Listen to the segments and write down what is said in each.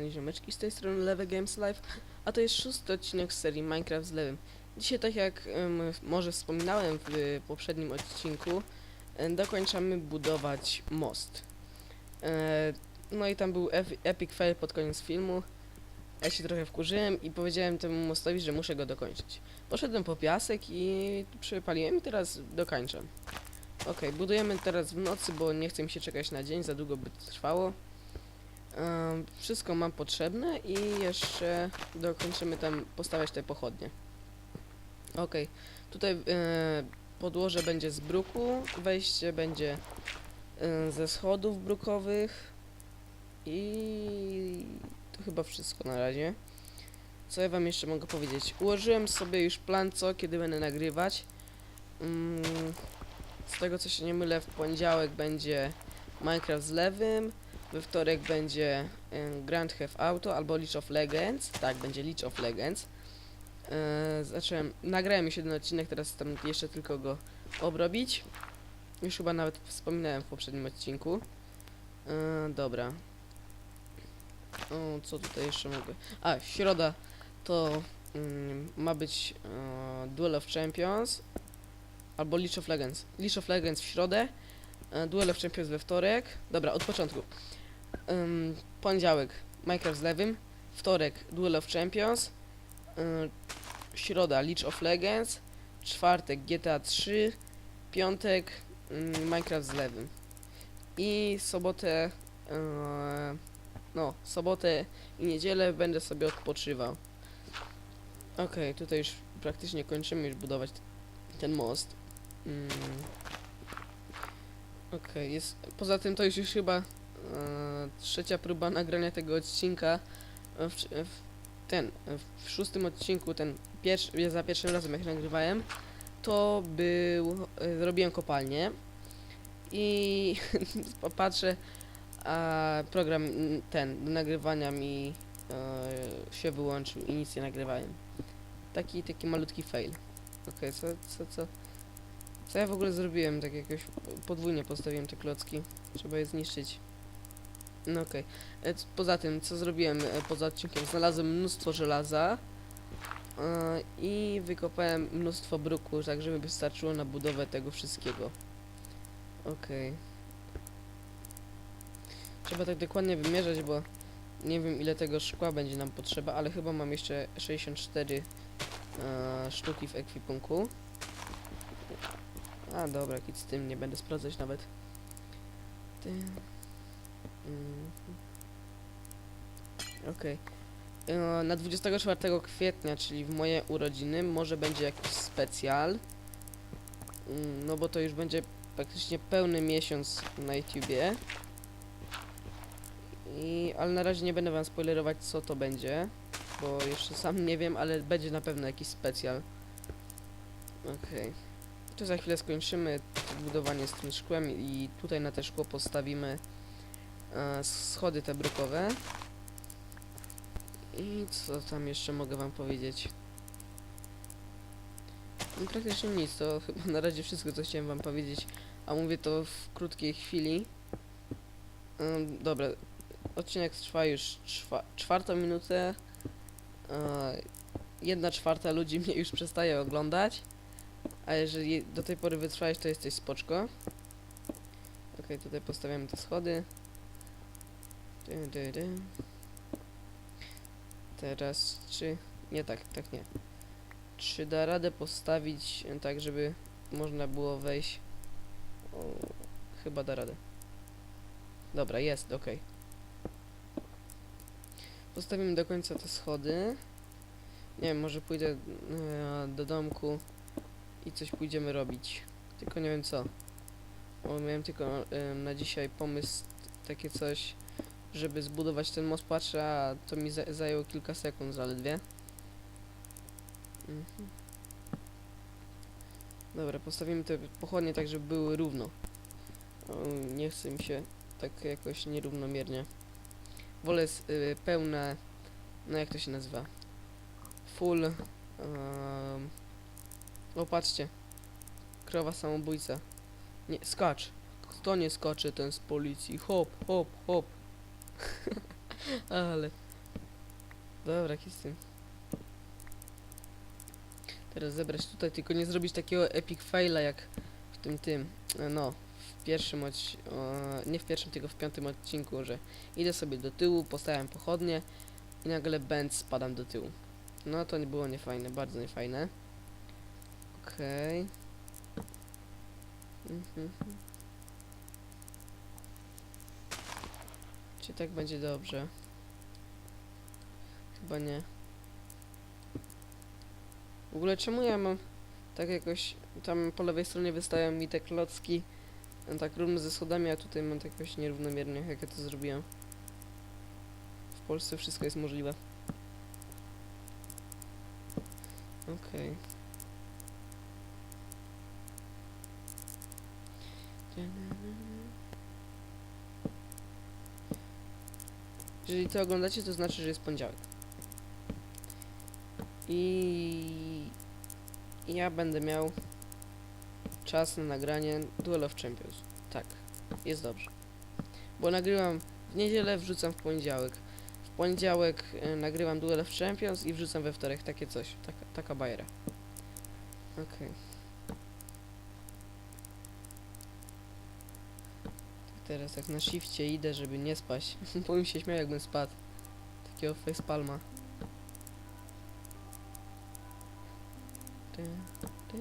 kochani ziomeczki, z tej strony Lewe Games Live, a to jest szósty odcinek z serii Minecraft z Lewym. Dzisiaj, tak jak em, może wspominałem w poprzednim odcinku, dokończamy budować most. E, no i tam był ep- epic fail pod koniec filmu. Ja się trochę wkurzyłem i powiedziałem temu mostowi, że muszę go dokończyć. Poszedłem po piasek i przypaliłem i teraz dokończę. Okej, budujemy teraz w nocy, bo nie chcę mi się czekać na dzień, za długo by trwało. Wszystko mam potrzebne i jeszcze dokończymy tam postawiać te pochodnie. Okej, tutaj e, podłoże będzie z bruku, wejście będzie e, ze schodów brukowych i to chyba wszystko na razie. Co ja wam jeszcze mogę powiedzieć? Ułożyłem sobie już plan co, kiedy będę nagrywać. Mm, z tego co się nie mylę, w poniedziałek będzie Minecraft z lewym, we wtorek będzie Grand Theft Auto albo League of Legends. Tak, będzie League of Legends. Y, zacząłem, nagrałem już jeden odcinek, teraz tam jeszcze tylko go obrobić. Już chyba nawet wspominałem w poprzednim odcinku. Y, dobra. O, co tutaj jeszcze mogę? A, środa to mm, ma być e, Duel of Champions albo League of Legends. League of Legends w środę, e, Duel of Champions we wtorek. Dobra, od początku. Poniedziałek Minecraft z lewym, wtorek Duel of Champions, środa League of Legends, czwartek GTA 3, piątek Minecraft z lewym i sobotę no, sobotę i niedzielę będę sobie odpoczywał. Okej, tutaj już praktycznie kończymy już budować ten most. Mm. Okej, jest. Poza tym to już już chyba trzecia próba nagrania tego odcinka. E, W, w, ten, e, w szóstym odcinku, ten pierwszy, za pierwszym razem jak nagrywałem, to był, e, zrobiłem kopalnię i patrzę, a program ten do nagrywania mi e, się wyłączył i nic nie nagrywałem. Taki, taki malutki fail. Okej, co, co, co? Co ja w ogóle zrobiłem? Tak jakoś podwójnie postawiłem te klocki. Trzeba je zniszczyć. No okej. E, c- Poza tym, co zrobiłem e, poza odcinkiem? Znalazłem mnóstwo żelaza e, i wykopałem mnóstwo bruku, tak żeby wystarczyło na budowę tego wszystkiego. Okej. Trzeba tak dokładnie wymierzać, bo nie wiem ile tego szkła będzie nam potrzeba, ale chyba mam jeszcze 64 e, sztuki w ekwipunku. A dobra, nic z tym, nie będę sprawdzać nawet. Ty. Mm. Okej. E, Na 24 kwietnia, czyli w moje urodziny, może będzie jakiś specjal. Mm, No bo to już będzie praktycznie pełny miesiąc na YouTubie. I, ale na razie nie będę wam spoilerować co to będzie, bo jeszcze sam nie wiem, ale będzie na pewno jakiś specjal. Okej. To za chwilę skończymy budowanie z tym szkłem i tutaj na te szkło postawimy schody te brukowe. I co tam jeszcze mogę wam powiedzieć? No, praktycznie nic, to chyba na razie wszystko co chciałem wam powiedzieć, a mówię to w krótkiej chwili. Ym, dobra, odcinek trwa już czwa czwartą minutę. E, jedna czwarta ludzi mnie już przestaje oglądać. A jeżeli do tej pory wytrwałeś, to jesteś spoczko. Okej, tutaj postawiamy te schody. Teraz czy... Nie tak, tak nie. Czy da radę postawić e, tak, żeby można było wejść? O, chyba da radę. Dobra, jest, okej. Postawimy do końca te schody. Nie wiem, może pójdę e, do domku i coś pójdziemy robić. Tylko nie wiem co. Bo miałem tylko e, na dzisiaj pomysł takie coś, żeby zbudować ten most patrzę, a to mi za zajęło kilka sekund zaledwie. Mhm. Dobra, postawimy te pochodnie tak, żeby były równo. Nie chce mi się tak jakoś nierównomiernie. Wolę y, pełne, no jak to się nazywa? Full. Um, o, patrzcie. Krowa samobójca. Nie, skacz. Kto nie skoczy, ten z policji. Hop, hop, hop. Ale Dobra, jaki z tym. Teraz zebrać tutaj, tylko nie zrobić takiego epic faila jak w tym tym. e, No, w pierwszym odci- o, nie w pierwszym, tylko w piątym odcinku, że idę sobie do tyłu, postawiam pochodnie i nagle bęc spadam do tyłu. No to nie było niefajne, bardzo niefajne. Okej. Mhm. Czy tak będzie dobrze? Chyba nie. W ogóle czemu ja mam tak jakoś tam po lewej stronie wystają mi te klocki tak równo ze schodami, a tutaj mam tak jakoś nierównomiernie, jak ja to zrobiłem. W Polsce wszystko jest możliwe. Okej. Jeżeli to oglądacie, to znaczy, że jest poniedziałek. I ja będę miał czas na nagranie Duel of Champions. Tak, jest dobrze. Bo nagrywam w niedzielę, wrzucam w poniedziałek. W poniedziałek e, nagrywam Duel of Champions i wrzucam we wtorek takie coś. Taka, taka bajera. Okej. Tak Teraz tak na shifcie idę, żeby nie spaść. Bo bym się śmiał jakbym spadł. Takiego ty, ty.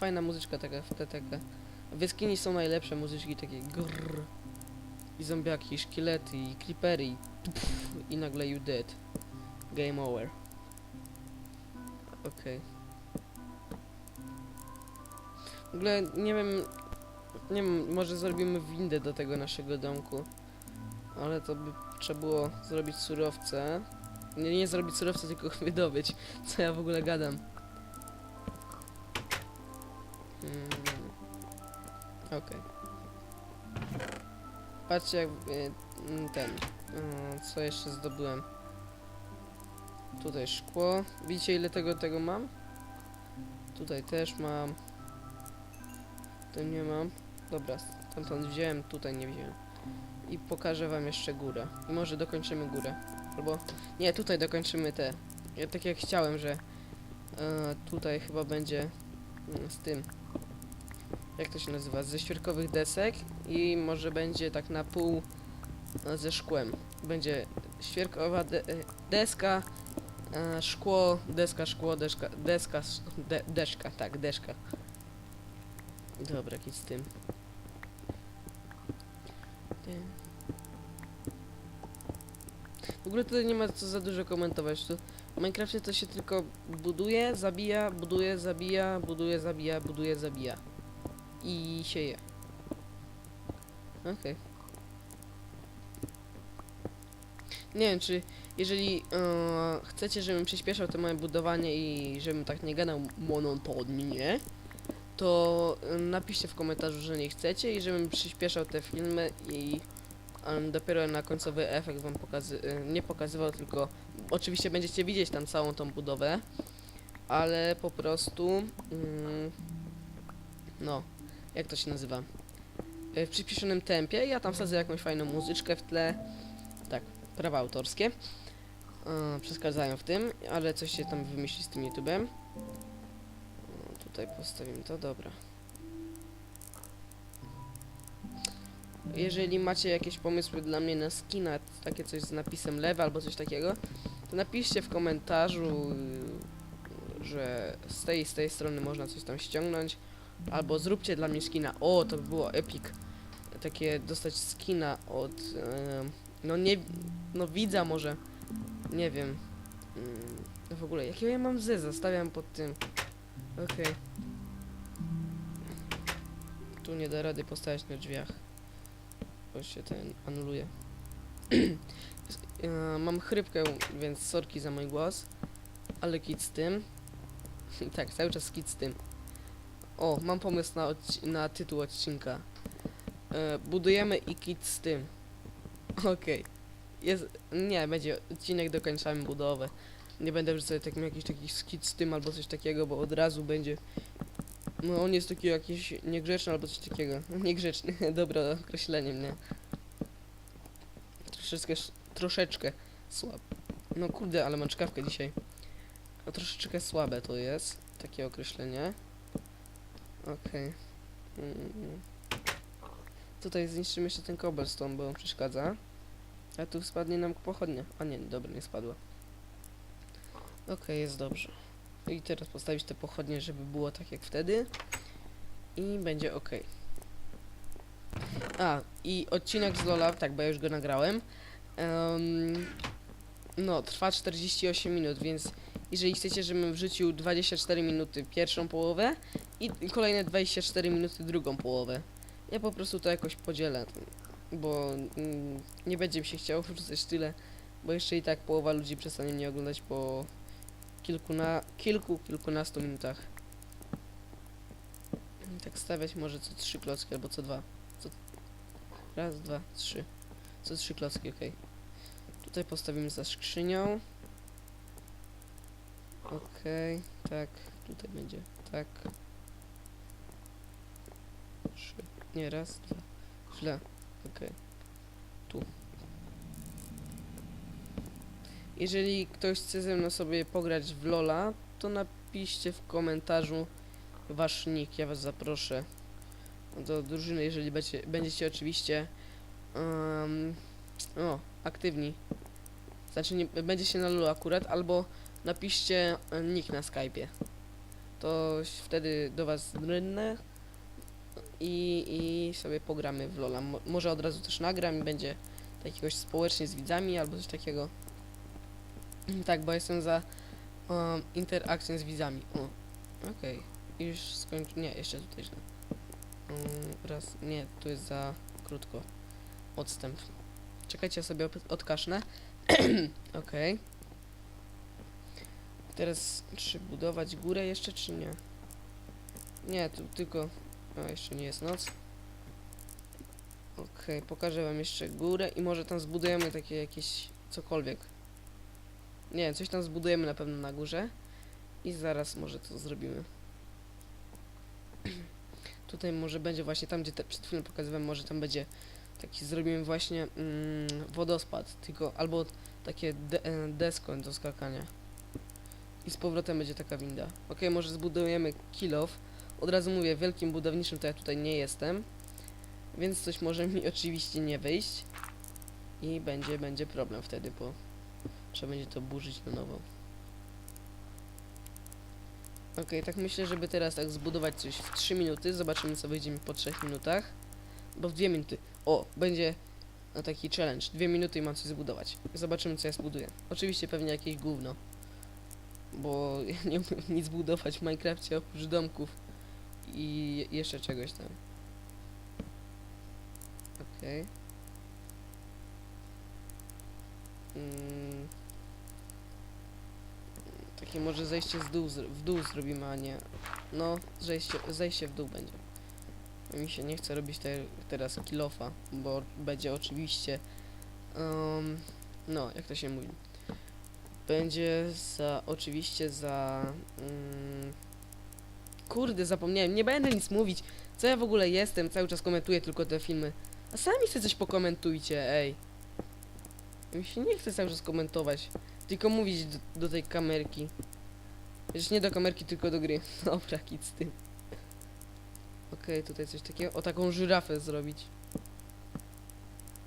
Fajna muzyczka taka, w te taka. W są najlepsze muzyczki takie grrr. I zombiaki, i szkielety, i creepery, i, pff, i nagle you dead. Game over. Okej. W ogóle nie wiem, nie wiem, może zrobimy windę do tego naszego domku. Ale to by trzeba było zrobić surowce. Nie, nie zrobić surowce, tylko wydobyć. Co ja w ogóle gadam. Mm. Okej. Patrzcie jak y, mm, ten. y, co jeszcze zdobyłem. Tutaj szkło. Widzicie ile tego tego mam? Tutaj też mam. Tu nie mam. Dobra, stamtąd wziąłem, tutaj nie wziąłem. I pokażę wam jeszcze górę. I może dokończymy górę. Albo. Nie, tutaj dokończymy te. Ja tak jak chciałem, że. e, tutaj chyba będzie. mm, z tym jak to się nazywa, ze świerkowych desek i może będzie tak na pół e, ze szkłem. Będzie świerkowa de e, deska, e, szkło, deska, szkło, deska, deska, sz- de deszka, tak, deszka. Dobra, jak z tym. Ogóle tutaj nie ma co za dużo komentować. Tu w Minecrafcie to się tylko buduje, zabija, buduje, zabija, buduje, zabija, buduje, zabija i sieje. Okej. Nie wiem, czy jeżeli e, chcecie, żebym przyspieszał to moje budowanie i żebym tak nie gadał monotonnie, to e, napiszcie w komentarzu, że nie chcecie i żebym przyspieszał te filmy i em, dopiero na końcowy efekt wam pokazy e, nie pokazywał, tylko oczywiście będziecie widzieć tam całą tą budowę, ale po prostu mm, no, jak to się nazywa? E, W przyspieszonym tempie. Ja tam wsadzę jakąś fajną muzyczkę w tle. Tak, prawa autorskie. E, przeszkadzają w tym, ale coś się tam wymyśli z tym YouTube'em. Tutaj postawimy to, dobra. Jeżeli macie jakieś pomysły dla mnie na skina, takie coś z napisem lewy albo coś takiego, to napiszcie w komentarzu, y, że z tej z tej strony można coś tam ściągnąć. Albo zróbcie dla mnie skina. O, to by było epic. Takie dostać skina od. em, no nie. No widza może. Nie wiem. Mm, w ogóle, jakiego ja mam Z? Zostawiam pod tym. Okej. Tu nie da rady postawić na drzwiach. Bo się ten anuluje. E, mam chrypkę, więc sorki za mój głos. Ale kit z tym. tak, cały czas kit z tym. O, mam pomysł na, na tytuł odcinka. E, budujemy i kit z tym. Okej. Jest. Nie, będzie odcinek dokończamy budowę. Nie będę wrzucać takim jakiś taki skit z tym albo coś takiego, bo od razu będzie. No on jest taki jakiś niegrzeczny albo coś takiego. Niegrzeczny, dobra określenie mnie. Troszeczkę, troszeczkę słab. No kurde, ale mam czkawkę dzisiaj. No troszeczkę słabe to jest, takie określenie. Okej. Mm. Tutaj zniszczymy jeszcze ten cobblestone, bo on przeszkadza. A tu spadnie nam pochodnia. A nie, dobra, nie spadła. Okej, jest dobrze. I teraz postawić te pochodnie, żeby było tak jak wtedy. I będzie ok. A, i odcinek z Lola, tak, bo ja już go nagrałem. Em, no, trwa 48 minut, więc jeżeli chcecie, żebym wrzucił 24 minuty pierwszą połowę i kolejne 24 minuty drugą połowę. Ja po prostu to jakoś podzielę, bo mm, nie będzie mi się chciało wrzucać tyle, bo jeszcze i tak połowa ludzi przestanie mnie oglądać po kilku, na, kilku, kilkunastu minutach. I tak stawiać może co trzy klocki albo co dwa. Co... Raz, dwa, trzy. Co trzy klocki, okej. Tutaj postawimy za skrzynią. Okej, tak. Tutaj będzie tak. Trzy. Nie, raz, dwa. Źle. Okej. Tu. Jeżeli ktoś chce ze mną sobie pograć w Lola, to napiszcie w komentarzu wasz nick, ja was zaproszę do drużyny, jeżeli będzie, będziecie oczywiście um, o, aktywni. Znaczy nie, będziecie na Lulu akurat, albo napiszcie e, nick na Skype'ie. To wtedy do was drynę i, i sobie pogramy w Lola. Mo, może od razu też nagram i będzie jakiegoś społecznie z widzami albo coś takiego. Tak, bo jestem za um, interakcją z widzami. O, okej. Już skończ... Nie, jeszcze tutaj źle. Um, raz, nie, tu jest za krótko. Odstęp. Czekajcie, sobie odkasznę. okej. Teraz, czy budować górę jeszcze, czy nie? Nie, tu tylko... A, jeszcze nie jest noc. Okej, pokażę wam jeszcze górę i może tam zbudujemy takie jakieś cokolwiek. Nie, coś tam zbudujemy na pewno na górze. I zaraz może to zrobimy. Tutaj może będzie właśnie tam, gdzie te, przed chwilą pokazywałem, może tam będzie taki zrobimy właśnie mm, wodospad, tylko albo takie de, e, do skakania. I z powrotem będzie taka winda. Ok, może zbudujemy kill off. Od razu mówię, wielkim budowniczym to ja tutaj nie jestem. Więc coś może mi oczywiście nie wyjść. I będzie, będzie problem wtedy, bo trzeba będzie to burzyć na nowo. Okej, tak myślę, żeby teraz tak zbudować coś w 3 minuty. Zobaczymy co wyjdzie mi po 3 minutach. Bo w 2 minuty. O, będzie no, taki challenge. 2 minuty i mam coś zbudować. Zobaczymy co ja zbuduję. Oczywiście pewnie jakieś gówno. Bo ja nie umiem nic budować w Minecrafcie oprócz domków. I je- jeszcze czegoś tam. Okej. Mm. Takie może zejście z dół, w dół zrobimy, a nie... No, zejście, zejście w dół będzie. Mi się nie chce robić te, teraz kilofa, bo będzie oczywiście... Um, no, jak to się mówi? Będzie za... oczywiście za... Mm, kurde, zapomniałem, nie będę nic mówić. Co ja w ogóle jestem? Cały czas komentuję tylko te filmy. A sami sobie coś pokomentujcie, ej. Mi się nie chce cały czas komentować. Tylko mówić do, do tej kamerki. Przecież nie do kamerki, tylko do gry. Dobra, kit z tym. Okej, tutaj coś takiego. O, taką żyrafę zrobić.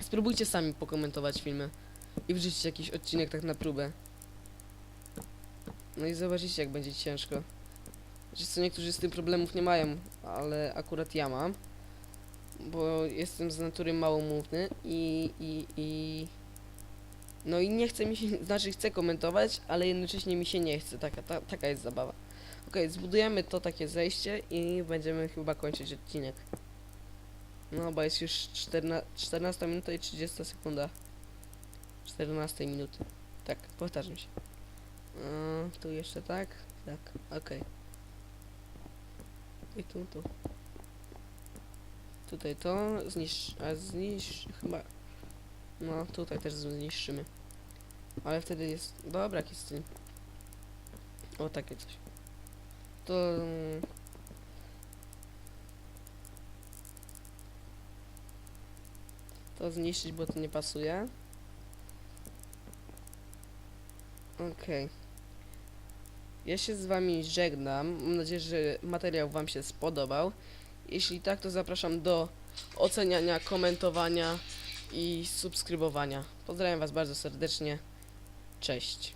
Spróbujcie sami pokomentować filmy. I wrzucić jakiś odcinek tak na próbę. No i zobaczycie, jak będzie ciężko. Wiecie co, niektórzy z tym problemów nie mają, ale akurat ja mam. Bo jestem z natury małomówny i, i, i... No i nie chce mi się, znaczy chcę komentować, ale jednocześnie mi się nie chce, taka, ta, taka jest zabawa. Okej, zbudujemy to takie zejście i będziemy chyba kończyć odcinek. No, bo jest już 14, 14 minuta i 30 sekunda. 14 minuty. Tak, powtarzam się. Yy, tu jeszcze tak? Tak, okej. I tu, tu. Tutaj to zniszcz, a zniszcz chyba. No, tutaj też zniszczymy. Ale wtedy jest. Dobra, jakiś z tym. O, takie coś. To. mm, To zniszczyć, bo to nie pasuje. Okej. Ja się z wami żegnam. Mam nadzieję, że materiał wam się spodobał. Jeśli tak, to zapraszam do oceniania, komentowania i subskrybowania. Pozdrawiam was bardzo serdecznie. Cześć.